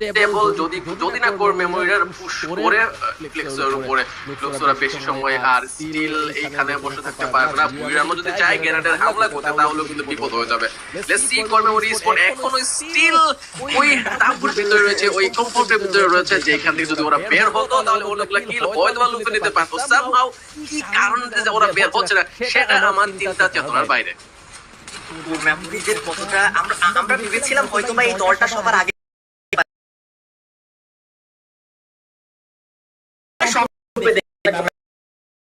Stable যদি যদি না কোর মেমোরিয়ার পুশ করে ফ্লেক্সের উপরে। ফ্লেক্সরা বেশি সময় আর স্টিল এইখানে বসে থাকতে পারবে না। বুইরামো যদি চায় গ্রেনেডের হামলা করতে তাহলে কিন্তু বিপদ হয়ে যাবে। Let's see core memory spot এখনও স্টিল ওই তাবুর ভিতরে রয়েছে ওই কমফোর্টের ভিতরে রয়েছে। যে এখান থেকে যদি ওরা বের হতো তাহলে অন্যগুলা কিল হয়তো বা লুফে নিতে পারতো। সামহাও কি কারণে যে ওরা বের হচ্ছে না সেটা আমার চিন্তা চেতনার বাইরে। মেমোরিজের কতটা আমরা আমরা ভেবেছিলাম হয়তো বা এই দলটা সবার আগে সব গ্রুপে দেখলাম। আমি knock করে ফেলা হয়েছে। খেলোয়াড় এলাইভ থাকে instantly। Get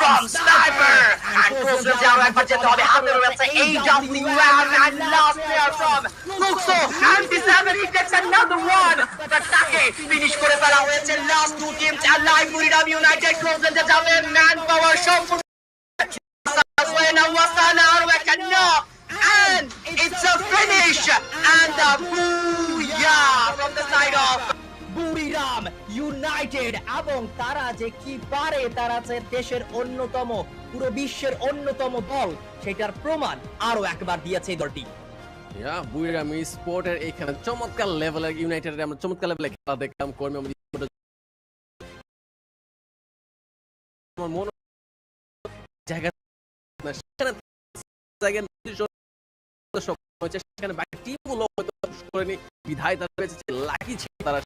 from sniper and Crossland আরো একবার যেতে হবে হাতে রয়েছে AWM and last player from প্রুক্সো 97 he takes another one but তাকে ফিনিশ করে ফেলা হয়েছে last two teams alive Buriram United Crossland যাবে ম্যান পাওয়ার সম্পূর্ণ Suena Wasana আরো একটা knock and it's a finish and a booyah from the side of Buriram United এবং তারা যে কি পারে, তারা যে দেশের অন্যতম, পুরো বিশ্বের অন্যতম দল। সেটার প্রমাণ আরও একবার দিয়েছে দলটি। বুইরাম স্পোর্টের এখানে চমৎকার লেভেলের আমরা চমৎকার খেলা দেখলাম, কর্মী আমার মনে সেখানে বাকি টিমগুলো করেনি বিধায় তারা লাকি ছিল তারা।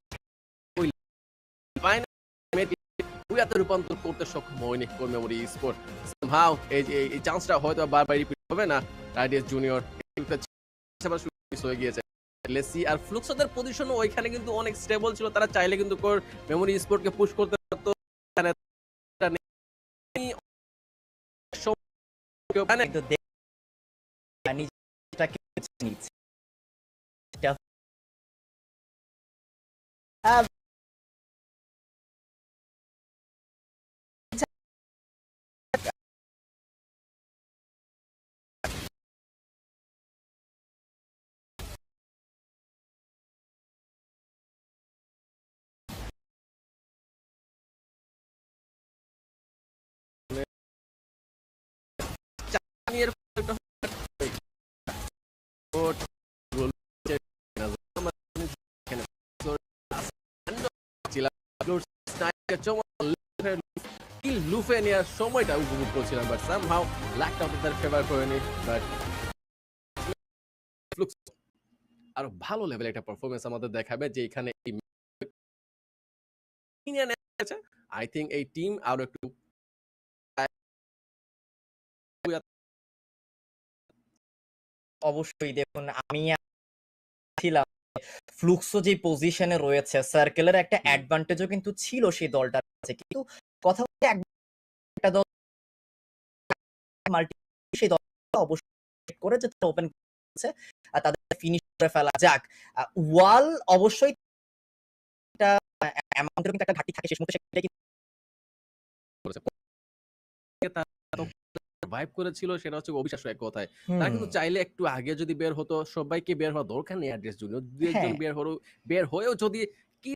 Final রূপান্তর করতে সক্ষম হয়নি কর্মী আমাদের স্পোর্ট সামহাও এই এই চান্সটা হয়তো বারবার রিপিট হবে না। রাইডিয়াস জুনিয়র হয়ে গিয়েছে। লেসি আর ফ্লুক্সদের পজিশন ওইখানে কিন্তু অনেক স্টেবল ছিল। তারা চাইলে কিন্তু কোর মেমোরি স্পোর্টকে পুশ করতে পারতো। দে- নিজেটাকে লুফে নেওয়ার সময়টা উপভোগ করছিলাম বাট সামহাও লাকটা তাদের ফেভার করেনি বাট আরও ভালো লেভেল একটা পারফরমেন্স আমাদের দেখাবে যে এখানে আই থিঙ্ক এই টিম আরও একটু অবশ্যই দেখুন আমি ছিলাম ফ্লুক্সো যে পজিশনে রয়েছে সার্কেলের একটা অ্যাডভান্টেজও কিন্তু ছিল সেই দলটার কাছে। কিন্তু কথা হচ্ছে একটা দল মাল্টি সেই দল অবশ্যই করে যে ওপেন করেছে আর তাদের ফিনিশ করে ফেলা যাক। ওয়াল অবশ্যই একটা অ্যামাউন্টের কিন্তু একটা ঘাটতি থাকে শেষ মুহূর্তে সেটা কিন্তু ভাইব করেছিল সেটা হচ্ছে অবিশ্বাস্য এক কথায়। তারা কিন্তু চাইলে একটু আগে যদি বের হতো সবাইকে বের হওয়া দরকার নেই অ্যাড্রেস জন্য দু একজন হ্যাঁ। বের হলো বের হয়েও যদি কি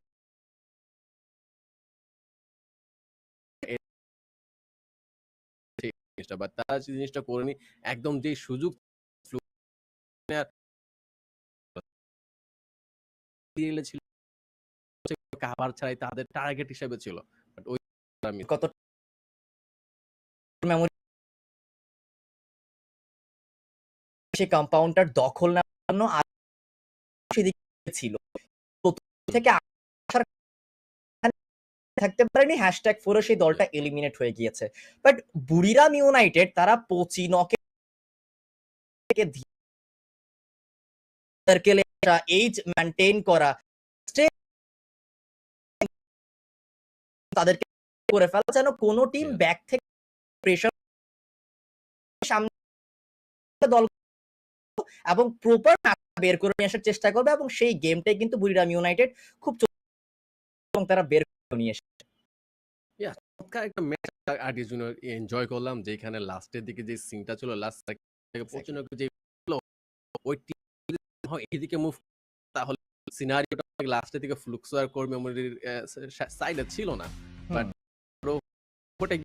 জিনিসটা বা তারা জিনিসটা করেনি একদম যে সুযোগ ছিল কাভার ছাড়াই তাদের টার্গেট হিসেবে ছিল। বাট ওই কত মেমোরি সেই কম্পাউন্ডার দখল নেওয়ার সেদিকে ছিল। থেকে থাকতে পারেনি হ্যাশট্যাগ ফোরে সেই দলটা এলিমিনেট হয়ে গিয়েছে। বাট বুড়িরাম ইউনাইটেড তারা সার্কেলে এইজ মেনটেন করা তাদেরকে করে ফেলা যেন কোনো টিম ব্যাক থেকে প্রেশার সামনে দল এবং প্রপার বের করে নিয়ে আসার চেষ্টা করবে এবং সেই গেমটাই কিন্তু বুড়িরাম ইউনাইটেড খুব এবং তারা বের করে নিয়ে এসেছে। চমৎকার একটা ম্যাচ আর্টিস্ট এনজয় করলাম যেখানে লাস্টের দিকে যে সিনটা ছিল লাস্ট থেকে প্রচণ্ড যে ওই team যদি somehow এইদিকে মুভ তাহলে সিনারিওটা লাস্টের দিকে ফ্লুক্স কোর মেমোরির সাইডে ছিল না। বাট ওটা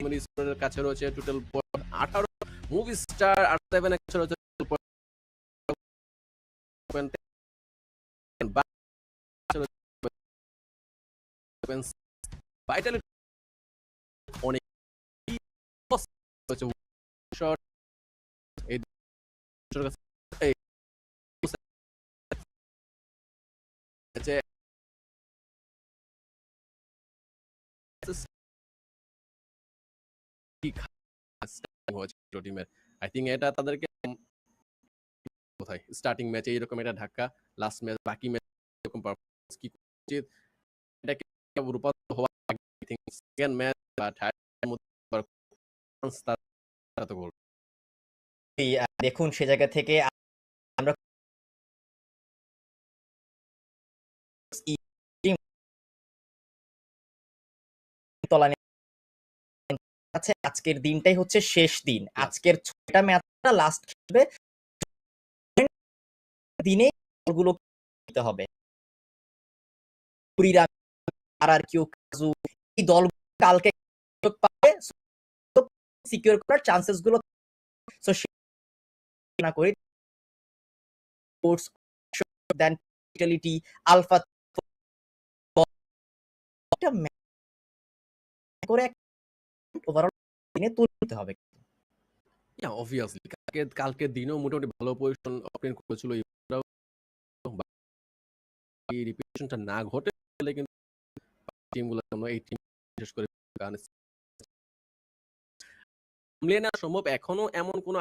মানে কাছে রয়েছে টোটাল আঠারো মুভি স্টার আর সেভেন কাছে রয়েছে ভাইটালি অনেক শট এই টিমের। আই থিঙ্ক এটা তাদেরকে কোথায়? স্টার্টিং ম্যাচে এরকম এটা লাস্ট ম্যাচ বাকি ম্যাচ এরকম কি উচিত? এটাকে রূপান্তর হওয়া আই থিঙ্ক সেকেন্ড ম্যাচ বা থার্ড করবে। দেখুন, সে জায়গা থেকে আমরা আছে আজকের দিনটাই হচ্ছে শেষ দিন। আজকের ছয়টা ম্যাচটা লাস্ট খেলবে। দিনে দলগুলো দিতে হবে। আর আর কিউ কাজু এই দল কালকে পাবে। সিকিউর করার চান্সেসগুলো সো না করি স্পোর্টস দেন ফিটালিটি আলফা করে ওভারঅল দিনে তুলতে হবে। ইয়া অবভিয়াসলি কালকে কালকে দিনও মোটামুটি ভালো পজিশন অপেন করেছিল এই রিপিটেশনটা না ঘটে তাহলে কিন্তু টিমগুলোর জন্য এই টিম বিশেষ করে সামলে নেওয়া সম্ভব। এখনও এমন কোনো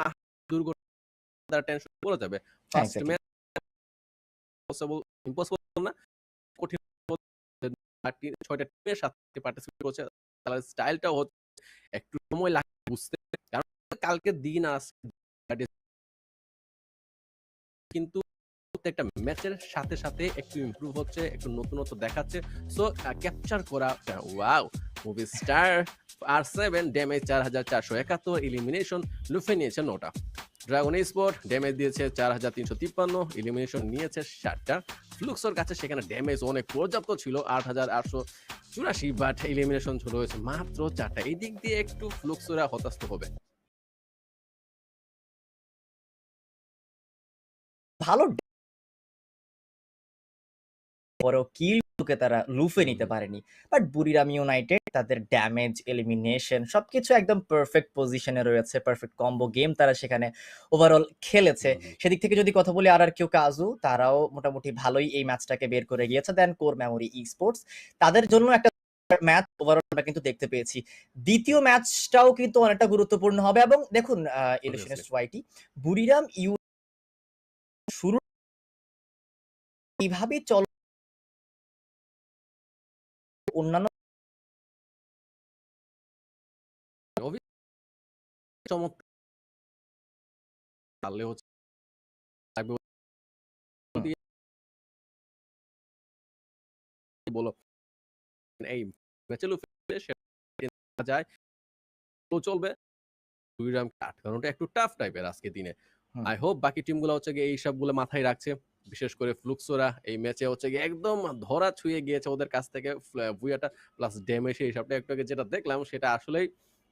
দুর্ঘটনা টেনশন পড়ে যাবে। ফার্স্ট ম্যাচ পসিবল ইম্পসিবল না। কঠিন ছয়টা টিমের সাথে পার্টিসিপেট করছে। তাহলে স্টাইলটাও হচ্ছে একটু সময় লাগে বুঝতে কারণ কালকে দিন আজকে কিন্তু প্রত্যেকটা ম্যাচের সাথে সাথে একটু ইমপ্রুভ হচ্ছে, একটু নতুনত্ব দেখাচ্ছে। সো ক্যাপচার করা ওয়াও মুভি স্টার আর সেভেন ড্যামেজ চার হাজার চারশো একাত্তর ইলিমিনেশন লুফে নিয়েছে নটা। ড্রাগন স্পোর্ট ড্যামেজ দিয়েছে চার হাজার তিনশো তিপ্পান্ন ইলিমিনেশন নিয়েছে ষাটটা। ফ্লুক্সর কাছে সেখানে ড্যামেজ অনেক পর্যাপ্ত ছিল, আট হাজার আটশো চুরাশি বাট ইলিমিনেশন হয়েছে মাত্র চারটা। এই দিক দিয়ে একটু ফ্লুক্সরা হতাস্ত হবে। ভালো বড় কিলকে তারা লুফে নিতে পারেনি। বাট বুড়িরাম ইউনাইটেড তাদের ড্যামেজ এলিমিনেশন সবকিছু একদম পারফেক্ট পজিশনে রয়েছে পারফেক্ট কম্বো গেম তারা সেখানে ওভারঅল খেলেছে। সেদিক থেকে যদি কথা বলি আর আর কেউ কাজু তারাও মোটামুটি ভালোই এই ম্যাচটাকে বের করে গিয়েছে। Then core memory esports তাদের জন্য একটা ম্যাচ ওভারঅল আমরা কিন্তু দেখতে পেয়েছি। দ্বিতীয় ম্যাচটাও কিন্তু অনেকটা গুরুত্বপূর্ণ হবে এবং দেখুন ইলেকশনের ওয়াইটি বুড়িরাম ইউ শুরু এইভাবেই চল অন্যান্য চমৎকার হচ্ছে বলো। এই যায়। তো চলবে। দুই রাম আটকানোটা একটু টাফ টাইপের আজকে দিনে। আই হোপ বাকি টিমগুলো হচ্ছে গিয়ে এই সবগুলো মাথায় রাখছে। বিশেষ করে ফ্লুক্সোরা এই ম্যাচে হচ্ছে গিয়ে একদম ধরা ছুঁয়ে গিয়েছে ওদের কাছ থেকে বুয়াটা প্লাস ড্যামেজ এই সবটা একটু আগে যেটা দেখলাম সেটা আসলেই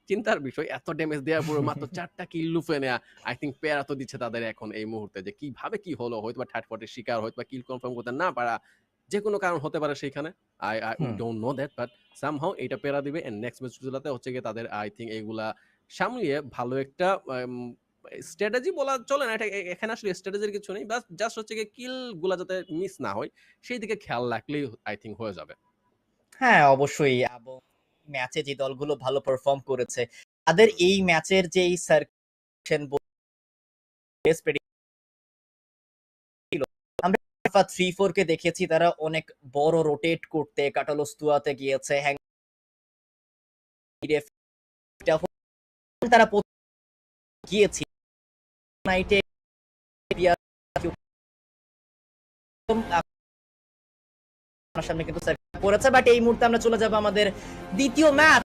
চিন্তার বিষয়। এত ড্যামেজ দেওয়ার পরে মাত্র চারটা কিল লুফে নেয়া আই থিঙ্ক প্যারা তো দিচ্ছে তাদের এখন এই মুহূর্তে যে কীভাবে কি হলো হয়তো বা থার্ড ফটের শিকার হয়তো বা কিল কনফার্ম করতে না পারা যে কোনো কারণ হতে পারে সেখানে I I. Don't know that but somehow এটা পেরা দিবে। এন্ড নেক্সট ম্যাচ গুলাতে হচ্ছে গিয়ে তাদের আই থিঙ্ক এইগুলা সামলিয়ে ভালো একটা স্ট্র্যাটেজি বলা চলে না, এটা এখানে আসলে স্ট্র্যাটেজির কিছু নেই বাস জাস্ট হচ্ছে কিলগুলা যাতে মিস না হয়, সেই দিকে খেয়াল রাখলেই আই থিঙ্ক হয়ে যাবে। হ্যাঁ অবশ্যই, এবং ম্যাচে যে দলগুলো ভালো পারফর্ম করেছে, তাদের এই ম্যাচের যে এই সার্কুলেশন আমরা থ্রি ফোর কে দেখেছি, তারা অনেক বড় রোটেট করতে, কাটালোস্তুয়াতে গিয়েছে হ্যাং তারা গিয়েছে আমার সামনে কিন্তু পড়েছে বাট এই মুহূর্তে আমরা চলে যাব আমাদের দ্বিতীয় ম্যাচ।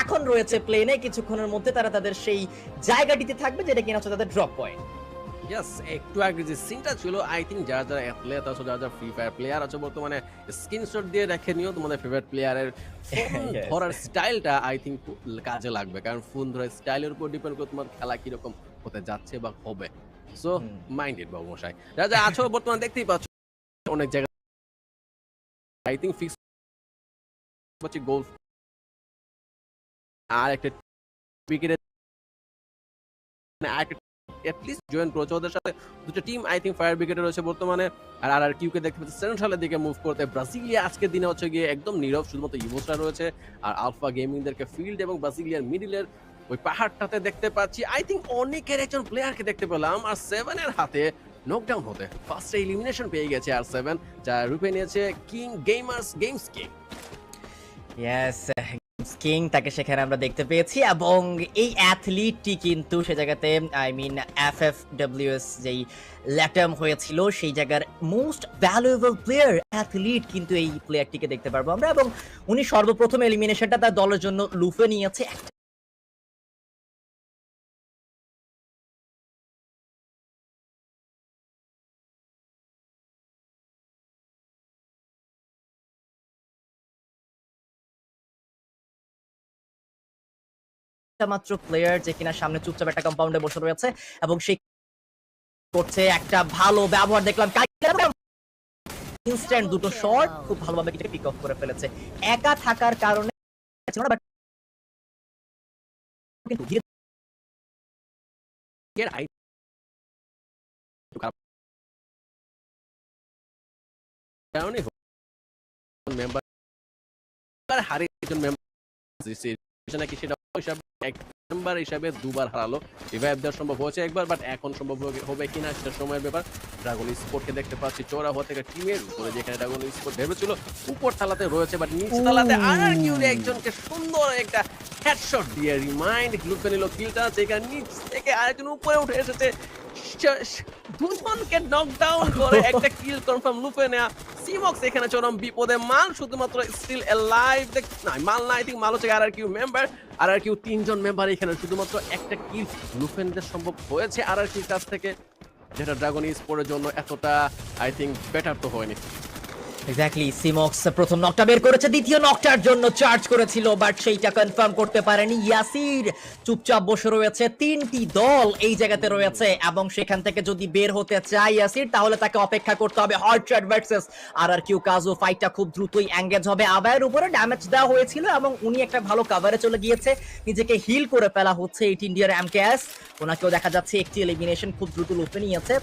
এখন রয়েছে প্লেনে কিছুক্ষণের মধ্যে তারা তাদের সেই জায়গাটিতে থাকবে, যেটা কিনা হচ্ছে তাদের ড্রপ পয়েন্ট ইয়েস একটু আগে যে সিনটা ছিল আই থিঙ্ক যারা যারা অ্যাথলেট আছে যারা যারা ফ্রি ফায়ার প্লেয়ার আছে বর্তমানে স্ক্রিনশট দিয়ে রেখে নিও তোমাদের ফেভারিট প্লেয়ারের. ধরার স্টাইলটা আই থিঙ্ক কাজে লাগবে কারণ ফোন ধরার স্টাইলের উপর ডিপেন্ড করে তোমার খেলা কীরকম হতে যাচ্ছে বা হবে সো। মাইন্ডেড বাবু মশাই যারা যারা আছো বর্তমানে দেখতেই পাচ্ছ অনেক জায়গায় আই থিঙ্ক ফিক্স হচ্ছে গোল আর একটা একটা অ্যাটলিস্ট জয়েন করেছে ওদের সাথে দুটো টিম আই থিঙ্ক ফায়ার ব্রিগেডে রয়েছে বর্তমানে। আর আর কিউকে দেখতে পাচ্ছি সেন্ট্রালের দিকে মুভ করতে ব্রাজিলিয়া আজকের দিনে হচ্ছে গিয়ে একদম নীরব, শুধুমাত্র ইভোসরা রয়েছে। আর আলফা গেমিংদেরকে ফিল্ড এবং ব্রাজিলিয়ার মিডিলের ওই পাহাড়টাতে দেখতে পাচ্ছি। আই থিঙ্ক অনেকের একজন প্লেয়ারকে দেখতে পেলাম, আর সেভেনের হাতে নকডাউন হতে। ফার্স্টে এলিমিনেশন পেয়ে গেছে আর সেভেন যা রূপে নিয়েছে king gamers games king yes king, তাকে সেখানে আমরা দেখতে পেয়েছি এবং এই অ্যাথলিটটি কিন্তু সে জায়গাতে আই মিন এফ এফ যেই ল্যাটাম হয়েছিল, সেই জায়গার মোস্ট ভ্যালুয়েবল প্লেয়ার অ্যাথলিট কিন্তু এই প্লেয়ারটিকে দেখতে পারব আমরা এবং উনি সর্বপ্রথম এলিমিনেশনটা তার দলের জন্য লুফে নিয়েছে। মাত্র প্লেয়ার যে কিনা সামনে চুপচাপ একটা কম্পাউন্ডে বসে রয়েছে এবং সেই করছে একটা ভালো ব্যবহার দেখলাম ইনস্ট্যান্ট দুটো শট খুব ভালোভাবে কিন্তু পিক অফ করে ফেলেছে একা থাকার কারণে কিন্তু কারণে মেম্বার হারে একজন মেম্বার নাকি সেটা এক হিসাবে দুবার হারালো। রিভাইভ দেওয়া সম্ভব হয়েছে একবার বাট এখন সম্ভব হবে- কিনা সেটা সময়ের ব্যাপার। ড্রাগন স্পোর্টকে দেখতে পাচ্ছি চোরা হওয়া থেকে টিমের উপরে যেখানে ড্রাগন স্পোর্ট ভেবেছিল উপর তালাতে রয়েছে বাট নিচ তালাতে আর কিউরে একজনকে সুন্দর একটা হেডশট দিয়ে রিমাইন্ড লুপে নিল কিলটা যেখানে নিচ থেকে আরেকজন উপরে উঠে এসেছে। দুজনকে নকডাউন করে একটা কিল কনফার্ম লুপে নেয়া। সিমক্স এখানে চরম বিপদে মাল শুধুমাত্র স্টিল লাইভ না মাল না আই থিঙ্ক মাল হচ্ছে R R Q member R R Q তিনজন মেম্বার এখানে, শুধুমাত্র একটা কিল লুফেন্ডের সম্ভব হয়েছে আর আর কি কাছ থেকে, যেটা ড্রাগন স্পোর্টের জন্য এতটা আই থিঙ্ক বেটার তো হয়নি। এক্স্যাক্টলি সিমক্স প্রথম নকটা বের করেছে, দ্বিতীয় নকটার জন্য চার্জ করেছিল বাট সেইটা কনফার্ম করতে পারেনি ইয়াসির চুপচাপ বসে রয়েছে তিনটি দল এই জায়গাতে রয়েছে, এবং সেখান থেকে যদি বের হতে চায় ইয়াসির তাহলে তাকে অপেক্ষা করতে হবে hot chat versus R R Q কাজু ফাইটটা খুব দ্রুতই এঙ্গেজ হবে আবায়ের উপরে ড্যামেজ দেওয়া হয়েছিল, এবং উনি একটা ভালো কাভারে চলে গিয়েছে, নিজেকে হিল করে ফেলা হচ্ছে এইট ইন্ডিয়ার এমকেএস ওনাকেও দেখা যাচ্ছে, একটি এলিমিনেশন খুব দ্রুত লুপে নিয়েছে।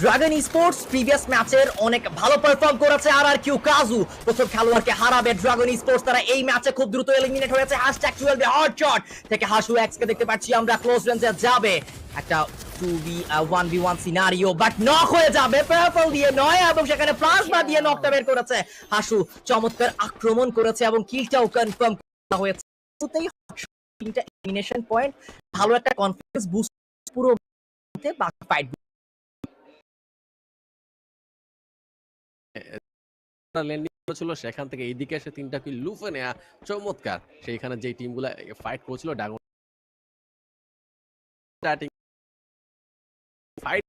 ড্রাগন স্পোর্টস প্রিভিয়াস ম্যাচের অনেক ভালো পারফর্ম করেছে আর আর প্রথম খেলোয়াড়কে হারাবে ড্রাগন স্পোর্টস তারা এই ম্যাচে খুব দ্রুত এলিমিনেট হয়েছে। হ্যাশট্যাগ হট শট থেকে হাসু দেখতে পাচ্ছি। আমরা ক্লোজ রেঞ্জে যাবে। একটা হাসু চমৎকার আক্রমণ করেছে, এবং হয়েছে। পয়েন্ট ভালো একটা পুরো ল্যান্ডিং ছিল, সেখান থেকে এইদিকে এসে তিনটা কিল লুফে নেয়া চমৎকার। সেইখানে যে টিমগুলো ফাইট করছিল ড্রাগন স্টার্টিং ফাইট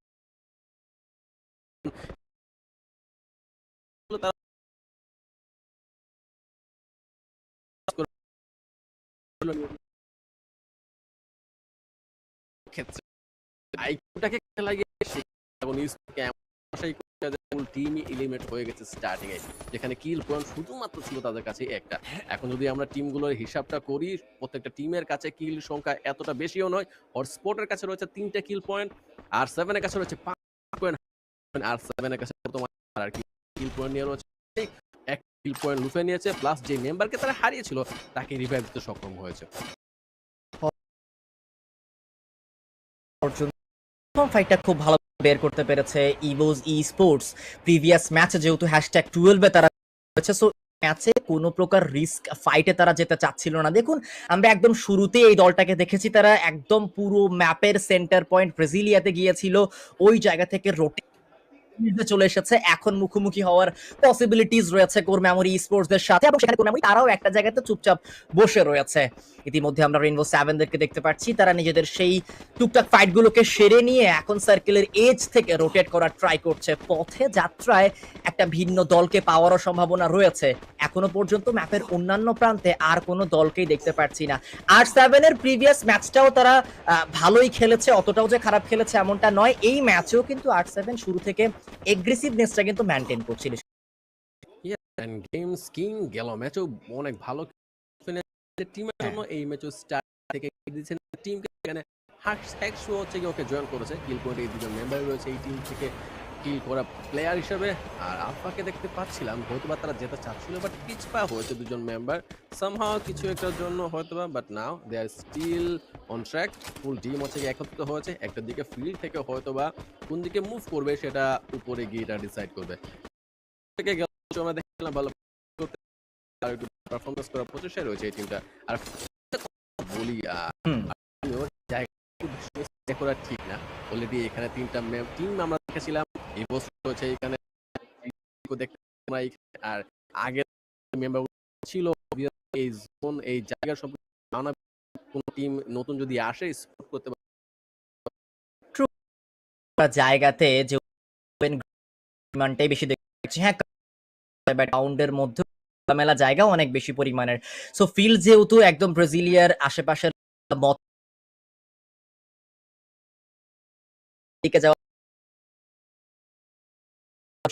ক্ষেত্রে আইকিউটাকে লাগিয়ে সেই টিমই এলিমেন্ট হয়ে গেছে স্টার্টিং এ, যেখানে কিল পয়েন্ট শুধুমাত্র ছিল তাদের কাছে একটা। এখন যদি আমরা টিমগুলোর হিসাবটা করি, প্রত্যেকটা টিমের কাছে কিল সংখ্যা এতটা বেশিও নয় ওর স্পোর্টের কাছে রয়েছে তিনটে কিল পয়েন্ট আর সেভেনের কাছে রয়েছে পাঁচ পয়েন্ট আর সেভেনের কাছে তোমার আর কিল পয়েন্ট নিয়ে রয়েছে। এক কিল পয়েন্ট লুফে নিয়েছে প্লাস যে মেম্বারকে তারা হারিয়েছিল, তাকে রিভাইভ দিতে সক্ষম হয়েছে। অর্জুন প্রথম ফাইটটা খুব ভালো বের করতে পেরেছে ইভোজ ই স্পোর্টস প্রিভিয়াস ম্যাচে যেহেতু হ্যাশট্যাগ টুয়েলভে তারা করেছে সো ম্যাচে কোনো প্রকার রিস্ক ফাইটে তারা যেতে চাচ্ছিল না। দেখুন, আমরা একদম শুরুতে এই দলটাকে দেখেছি, তারা একদম পুরো ম্যাপের সেন্টার পয়েন্ট ব্রেজিলিয়াতে গিয়েছিল। ওই জায়গা থেকে রোটে চলে এসেছে। এখন মুখোমুখি হওয়ার পসিবিলিটিস রয়েছে কোর মেমোরি স্পোর্টসদের সাথে। এবং সেখানে কোর মেমোরি তারাও একটা জায়গাতে চুপচাপ বসে রয়েছে। ইতিমধ্যে আমরা রেইনবো সেভেনদেরকে দেখতে পাচ্ছি। তারা নিজেদের সেই টুকটাক ফাইটগুলোকে সেরে নিয়ে এখন সার্কেলের এজ থেকে রোটেট করার ট্রাই করছে। পথে যাত্রায় একটা ভিন্ন দলকে পাওয়ারও সম্ভাবনা রয়েছে। এখনও পর্যন্ত ম্যাপের অন্যান্য প্রান্তে আর কোনো দলকেই দেখতে পাচ্ছি না। আর সেভেনের প্রিভিয়াস ম্যাচটাও তারা ভালোই খেলেছে। অতটাও যে খারাপ খেলেছে এমনটা নয়। এই ম্যাচেও কিন্তু আর সেভেন শুরু থেকে এগ্রেসিভনেসটা কিন্তু মেনটেন করছিল এন্ড গেমস কিং গেল ম্যাচও অনেক ভালো টিমের জন্য এই ম্যাচও স্টার থেকে দিয়েছেন টিমকে এখানে হ্যাশ শো হচ্ছে কি ওকে জয়েন করেছে। কিল পয়েন্ট এই দুজন মেম্বার রয়েছে এই টিম থেকে। কিল করা প্লেয়ার হিসেবে আর আলফাকে দেখতে পাচ্ছিলাম হয়তো বা তারা যেতে চাচ্ছিল বাট পিছপা হয়েছে দুজন মেম্বার সামহাও কিছু একটার জন্য হয়তো বা but now they are still on track full team হচ্ছে একত্রিত হয়েছে একটা দিকে ফিল্ড থেকে হয়তো বা কোন দিকে মুভ করবে সেটা উপরে গিয়ে এটা ডিসাইড করবে। থেকে গেল আমরা দেখলাম ভালো আর একটু পারফরমেন্স করার প্রচেষ্টায় রয়েছে এই টিমটা আর বলি ওর জায়গা করা ঠিক না। অলরেডি এখানে তিনটা টিম আমরা দেখেছিলাম। এই বছর রয়েছে এখানে দেখতে আর আগে মেম্বার ছিল এই জোন এই জায়গার সম্পর্কে কোন টিম নতুন যদি আসে স্পোর্ট করতে জায়গাতে যে বেশি দেখছি। হ্যাঁ মধ্যে মেলা জায়গা অনেক বেশি পরিমাণের। সো ফিল্ড যেহেতু একদম ব্রাজিলিয়ার আশেপাশের মত যাওয়া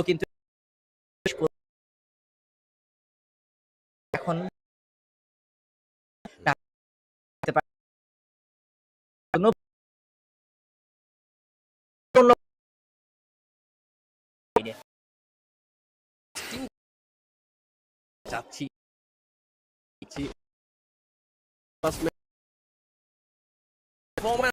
কিন্তু এখন যাচ্ছি Moment.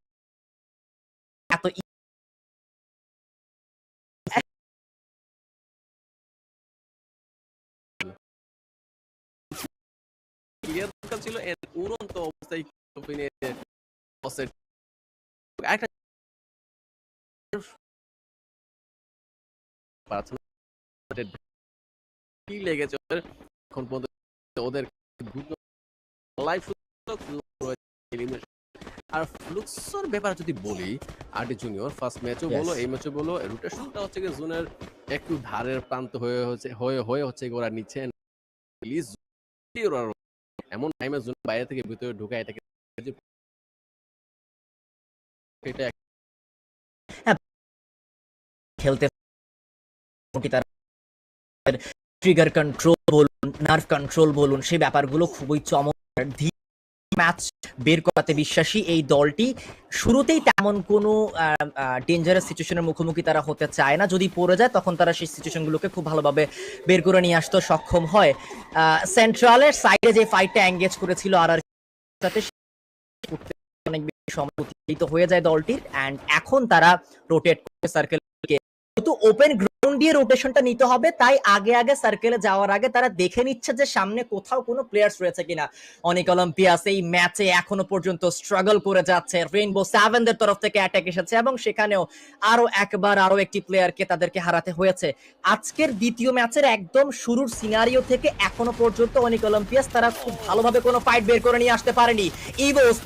ছিল উড়ন্ত অবস্থায় একটা কি লেগেছে ওদের এখন পর্যন্ত ওদের লাইফ আর ফ্লুক্সর ব্যাপার যদি বলি আরটি জুনিয়র ফার্স্ট ম্যাচও. বলো এই ম্যাচও বলো রোটেশনটা হচ্ছে কি জোনের একটু ধারের প্রান্ত হয়ে হচ্ছে হয়ে হয়ে হচ্ছে ওরা নিচ্ছে প্লিজ এমন টাইমে জোন বাইরে থেকে ভিতরে ঢুকায় এটাকে খেলতে ট্রিগার কন্ট্রোল বলুন নার্ভ কন্ট্রোল বলুন, সেই ব্যাপারগুলো খুবই চমৎকার। ম্যাচ বের করাতে বিশ্বাসী এই দলটি। শুরুতেই তেমন কোনো ডেঞ্জারাস সিচুয়েশনের মুখোমুখি তারা হতে চায় না। যদি পড়ে যায়, তখন তারা সেই সিচুয়েশনগুলোকে খুব ভালোভাবে বের করে নিয়ে আসতে সক্ষম হয়। সেন্ট্রালের সাইডে যে ফাইটটা এঙ্গেজ করেছিল আর আর অনেক বেশি সময় হয়ে যায় দলটির। অ্যান্ড এখন তারা রোটেট করে সার্কেলকে যেহেতু ওপেন ডাউন দিয়ে রোটেশনটা নিতে হবে, তাই আগে আগে সার্কেলে যাওয়ার আগে তারা দেখে নিচ্ছে যে সামনে কোথাও কোনো প্লেয়ার্স রয়েছে কিনা। অনেক অলিম্পিয়াস এই ম্যাচে এখনও পর্যন্ত স্ট্রাগল করে যাচ্ছে। রেইনবো সেভেনদের তরফ থেকে অ্যাটাক এসেছে এবং সেখানেও আরও একবার আরও একটি প্লেয়ারকে তাদেরকে হারাতে হয়েছে। আজকের দ্বিতীয় ম্যাচের একদম শুরুর সিনারিও থেকে এখনও পর্যন্ত অনেক অলিম্পিয়াস তারা খুব ভালোভাবে কোনো ফাইট বের করে নিয়ে আসতে পারেনি। ইভোস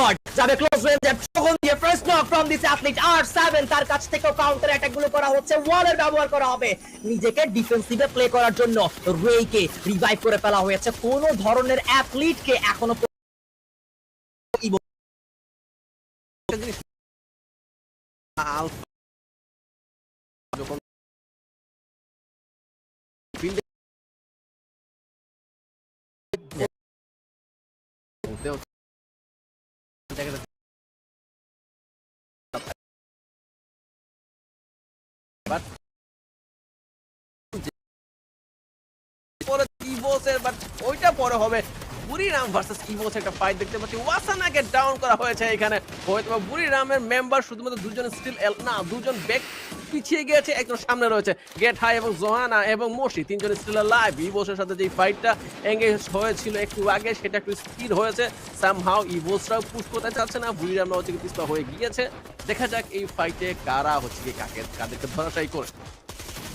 God, যাবে ক্লোজ রেঞ্জে তখন দিয়ে first knock from this athlete আর 7 তার কাছ থেকেও কাউন্টার অ্যাটাকগুলো করা হচ্ছে। ওয়ালের ব্যবহার করা হবে। নিজেকে ডিফেন্সিভে প্লে করার জন্য রেইকে রিভাইভ করে ফেলা হয়েছে। কোন ধরনের অ্যাথলিটকে এখনও জিনিস দেখা পরে ইভোসের বাট ওইটা পরে হবে। বুড়িরাম ভার্সেস ইভোস একটা ফাইট দেখতে পাচ্ছি। ওয়াসানাকে ডাউন করা হয়েছে এখানে। হয়তো বুড়িরামের মেম্বার শুধুমাত্র দুজন স্টিল না, দুজন ব্যাক পিছিয়ে গিয়েছে, একজন সামনে রয়েছে। গেট হাই এবং জোহানা এবং মসি তিনজন স্টিল লাইভ ইভোসের সাথে যে ফাইটটা এঙ্গেজ হয়েছিল একটু আগে, সেটা একটু স্থির হয়েছে। সামহাও ইভোসরাও পুশ করতে চাচ্ছে না বুড়িরামরা হচ্ছে পিছপা হয়ে গিয়েছে। দেখা যাক এই ফাইটে কারা হচ্ছে কাকে কাদেরকে ধরাশাই করে।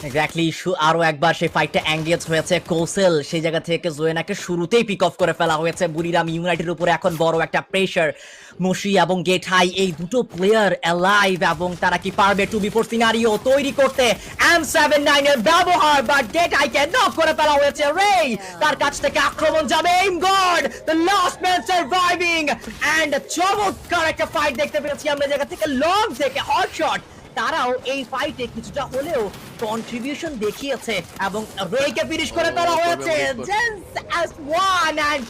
এক্স্যাক্টলি আরও একবার সেই ফাইটটা এঙ্গেজ হয়েছে। কৌশল সেই জায়গা থেকে জোয়েনাকে শুরুতেই পিক অফ করে ফেলা হয়েছে বুড়িরাম ইউনাইটেড উপরে। এখন বড় একটা প্রেশার মুশি এবং গেট হাই এই দুটো প্লেয়ার অ্যালাইভ এবং তারা কি পারবে টু বিফোর সিনারিও তৈরি করতে? এম সেভেন নাইন এর ব্যবহার বাট গেট হাই কে নক করে ফেলা হয়েছে। রে তার কাছ থেকে আক্রমণ যাবে। M god the last man surviving and চমৎকার একটা ফাইট দেখতে পেয়েছি আমরা। জায়গা থেকে লং থেকে হট শট তারাও এই ফাইটে কিছুটা হলেও কন্ট্রিবিউশন দেখিয়েছে এবং রেকে ফিনিশ করে তোলা হয়েছে। জেন্স অ্যাজ ওয়ান এন্ড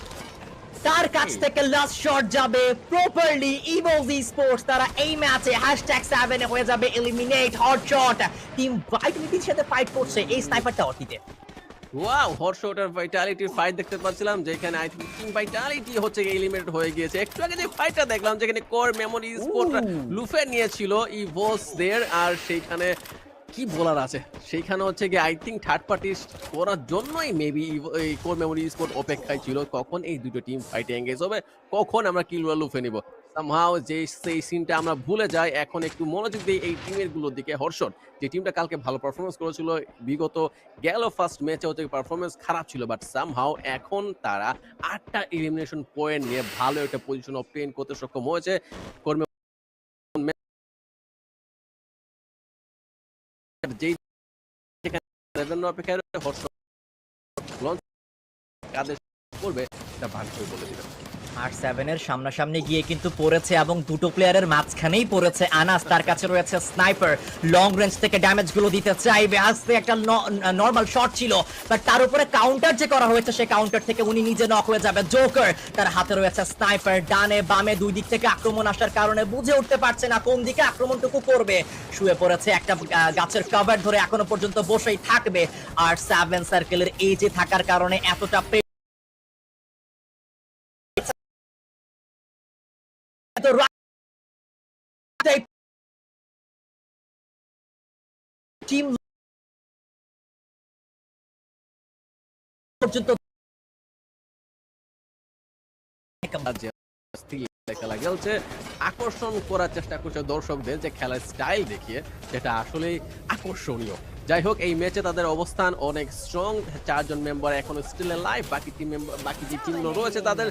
তার কাছ থেকে লাস্ট শট যাবে প্রপারলি ইমোজি স্পোর্টস তারা এই ম্যাচে হ্যাশট্যাগ সেভেনে হয়ে যাবে এলিমিনেট হট শট টিম ভাইটালিটির সাথে ফাইট করছে এই স্নাইপারটা অতীতে ওয়াও হর্ষ ওটার ভাইটালিটির ফাইট দেখতে পাচ্ছিলাম যেখানে আই থিঙ্ক ভাইটালিটি হচ্ছে এলিমিনেট হয়ে গিয়েছে। একটু আগে যে ফাইটটা দেখলাম যেখানে কোর মেমোরি Ooh. লুফে নিয়েছিল ইভোস দের আর সেইখানে কি বলার আছে? সেইখানে হচ্ছে গিয়ে আই থিঙ্ক থার্ড পার্টি করার জন্যই মেবি এই কোর মেমোরি স্পোর্ট অপেক্ষায় ছিল কখন এই দুটো টিম ফাইটে এঙ্গেজ হবে কখন আমরা কিলুয়া লুফে নিব? সামহাও যে সেই সিনটা আমরা ভুলে যাই, এখন একটু মনোযোগ দিই এই টিমেরগুলোর দিকে হর্ষণ। যে টিমটা কালকে ভালো পারফরমেন্স করেছিল, বিগত গেল ফার্স্ট ম্যাচে হচ্ছে পারফরমেন্স খারাপ ছিল বাট সামহাও এখন তারা আটটা এলিমিনেশন পয়েন্ট নিয়ে ভালো একটা পজিশন অবটেইন করতে সক্ষম হয়েছে। কর্মী যেই অপেক্ষায় হর্ষ লঞ্চ কাদের করবে, এটা ভাগ্য বলে দিবে আর সেভেনের সামনাসামনি গিয়ে কিন্তু পড়েছে এবং দুটো প্লেয়ারের মাঝখানেই পড়েছে আনাস। তার কাছে রয়েছে স্নাইপার লং রেঞ্জ থেকে ড্যামেজগুলো দিতে চাইবে। আস্তে একটা নর্মাল শট ছিল বাট তার উপরে কাউন্টার যে করা হয়েছে কাউন্টার থেকে উনি নিজে নক হয়ে যাবে। জোকার তার হাতে রয়েছে স্নাইপার ডানে বামে দুই দিক থেকে আক্রমণ আসার কারণে বুঝে উঠতে পারছে না কোন দিকে আক্রমণটুকু করবে। শুয়ে পড়েছে একটা গাছের কভার ধরে এখনও পর্যন্ত বসেই থাকবে। আর সেভেন সার্কেলের এই যে থাকার কারণে এতটা পর্যন্ত আকর্ষণ করার চেষ্টা করছে দর্শকদের যে খেলার স্টাইল দেখিয়ে, যেটা আসলে আকর্ষণীয়। যাই হোক, এই ম্যাচে তাদের অবস্থান অনেক স্ট্রং চারজন মেম্বার এখনও স্টিল লাইভ বাকি টিম বাকি যে টিমগুলো রয়েছে তাদের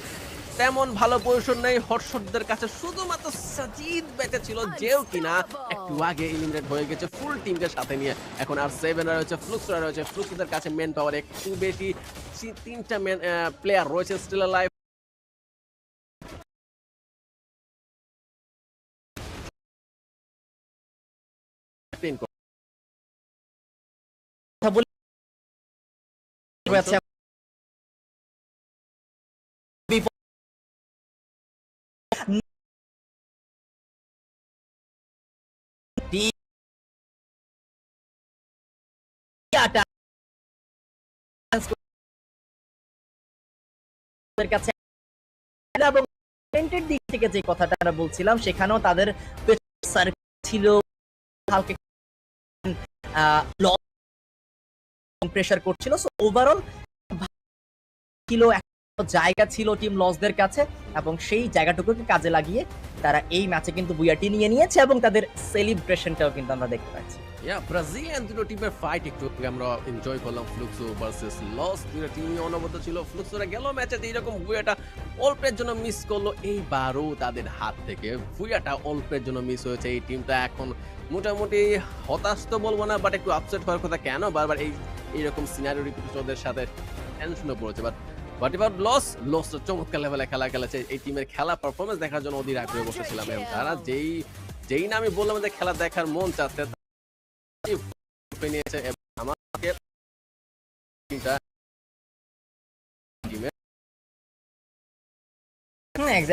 তেমন ভালো পজিশন নেই। হর্ষদের কাছে শুধুমাত্র সাজিদ বেঁচে ছিল যেও কিনা। একটু আগে এলিমিনেট হয়ে গেছে ফুল টিমকে সাথে নিয়ে। এখন আর সেভেন রয়েছে ফ্লুক্সরা রয়েছে। ফ্লুক্সদের কাছে মেন পাওয়ার একটু বেশি। তিনটা মেন প্লেয়ার রয়েছে স্টিল লাইফ কথা বলে সো ওভারঅল ছিল। জায়গা ছিল টিম লসদের কাছে এবং সেই জায়গাটুকুকে কাজে লাগিয়ে তারা এই ম্যাচে কিন্তু বুয়াটি নিয়ে নিয়েছে এবং তাদের সেলিব্রেশনটাও কিন্তু আমরা দেখতে পাচ্ছি। ইয়া ব্রাজিলিয়ান দুটো টিমের ফাইট একটু আমরা এনজয় করলাম ফ্লুক্সো ভার্সেস লস দুটো টিমই অনবদ্য ছিল ফ্লুক্সোরা গেল এইরকম ভুয়াটা অল্পের জন্য মিস করল এইবারও তাদের হাত থেকে। ভুয়াটা অল্পের জন্য মিস হয়েছে, এই টিমটা এখন মোটামুটি হতাশ তো বলব না বাট একটু আপসেট হওয়ার কথা কেন? বারবার এই, এইরকম সিনারি সাথে টেনশনে পড়েছে বাট বাট এবার লস লস চমৎকার লেভেলে খেলা খেলেছে, এই টিমের খেলা পারফরমেন্স দেখার জন্য অধীর আগ্রহে বসেছিলাম তারা যেই যেই না আমি বললাম যে খেলা দেখার মন চাচ্ছে তাই নিয়েছে এবং আমাকে টিমটা টিমের হুম,